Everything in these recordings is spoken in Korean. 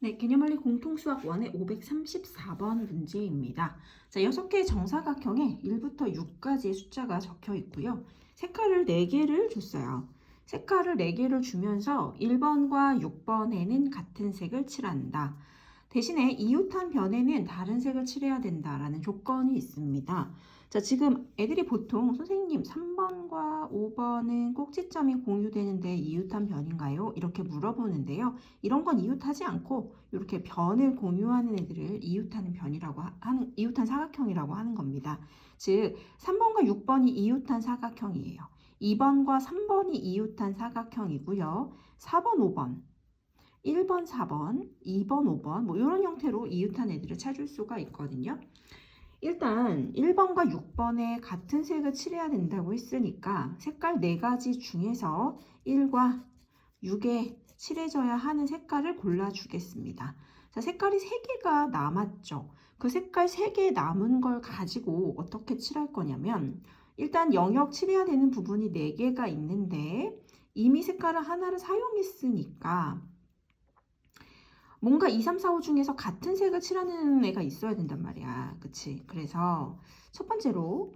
네, 개념원리 공통수학 1의 534번 문제입니다. 자, 6개의 정사각형에 1부터 6까지의 숫자가 적혀 있고요. 색깔을 4개를 줬어요. 색깔을 4개를 주면서 1번과 6번에는 같은 색을 칠한다. 대신에 이웃한 변에는 다른 색을 칠해야 된다라는 조건이 있습니다. 자, 지금 애들이 보통 선생님 3번과 5번은 꼭지점이 공유되는데 이웃한 변인가요? 이렇게 물어보는데요. 이런 건 이웃하지 않고 이렇게 변을 공유하는 애들을 이웃하는 변이라고 하- 하는 이웃한 사각형이라고 하는 겁니다. 즉 3번과 6번이 이웃한 사각형이에요. 2번과 3번이 이웃한 사각형이고요. 4번, 5번 1번, 4번, 2번, 5번 뭐 이런 형태로 이웃한 애들을 찾을 수가 있거든요. 일단 1번과 6번에 같은 색을 칠해야 된다고 했으니까 색깔 4가지 중에서 1과 6에 칠해져야 하는 색깔을 골라주겠습니다. 자, 색깔이 3개가 남았죠. 그 색깔 3개 남은 걸 가지고 어떻게 칠할 거냐면 일단 영역 칠해야 되는 부분이 4개가 있는데 이미 색깔을 하나를 사용했으니까 뭔가 2, 3, 4, 5 중에서 같은 색을 칠하는 애가 있어야 된단 말이야. 그치? 그래서 첫 번째로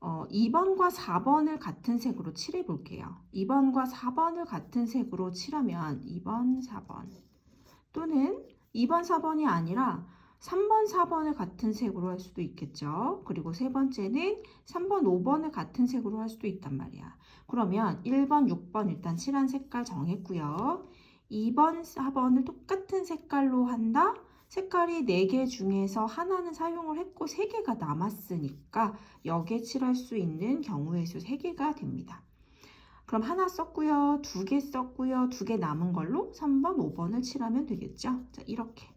어, 2번과 4번을 같은 색으로 칠해 볼게요. 2번과 4번을 같은 색으로 칠하면 2번, 4번 또는 2번, 4번이 아니라 3번, 4번을 같은 색으로 할 수도 있겠죠. 그리고 세 번째는 3번, 5번을 같은 색으로 할 수도 있단 말이야. 그러면 1번, 6번 일단 칠한 색깔 정했고요. 2번, 4번을 똑같은 색깔로 한다. 색깔이 4개 중에서 하나는 사용을 했고 3개가 남았으니까 여기에 칠할 수 있는 경우의 수 3개가 됩니다. 그럼 하나 썼고요. 두 개 썼고요. 두 개 남은 걸로 3번, 5번을 칠하면 되겠죠. 자, 이렇게.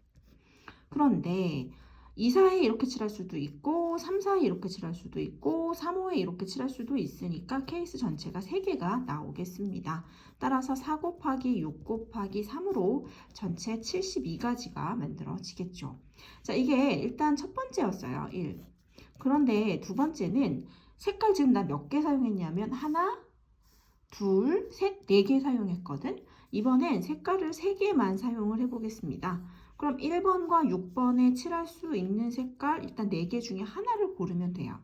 그런데 2, 4에 이렇게 칠할 수도 있고 3, 4에 이렇게 칠할 수도 있고 3, 5에 이렇게 칠할 수도 있으니까 케이스 전체가 3개가 나오겠습니다. 따라서 4 곱하기 6 곱하기 3으로 전체 72가지가 만들어지겠죠. 자, 이게 일단 첫 번째였어요. 1. 그런데 두 번째는 색깔 지금 나 몇 개 사용했냐면 하나, 둘, 셋, 네 개 사용했거든. 이번엔 색깔을 세 개만 사용을 해보겠습니다. 그럼 1번과 6번에 칠할 수 있는 색깔 일단 4개 중에 하나를 고르면 돼요.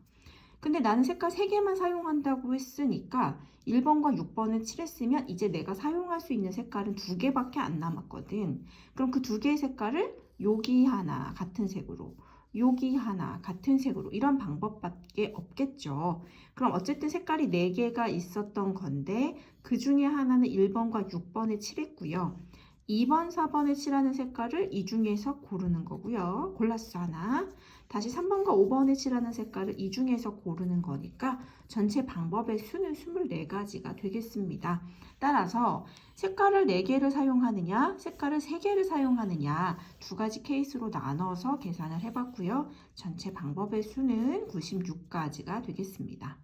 근데 나는 색깔 3개만 사용한다고 했으니까 1번과 6번을 칠했으면 이제 내가 사용할 수 있는 색깔은 2개밖에 안 남았거든. 그럼 그두 개의 색깔을 여기 하나 같은 색으로 여기 하나 같은 색으로 이런 방법밖에 없겠죠. 그럼 어쨌든 색깔이 4개가 있었던 건데 그 중에 하나는 1번과 6번에 칠했고요. 2번, 4번에 칠하는 색깔을 이 중에서 고르는 거고요. 골랐어 하나. 다시 3번과 5번에 칠하는 색깔을 이 중에서 고르는 거니까 전체 방법의 수는 24가지가 되겠습니다. 따라서 색깔을 4개를 사용하느냐, 색깔을 3개를 사용하느냐 두 가지 케이스로 나눠서 계산을 해봤고요. 전체 방법의 수는 96가지가 되겠습니다.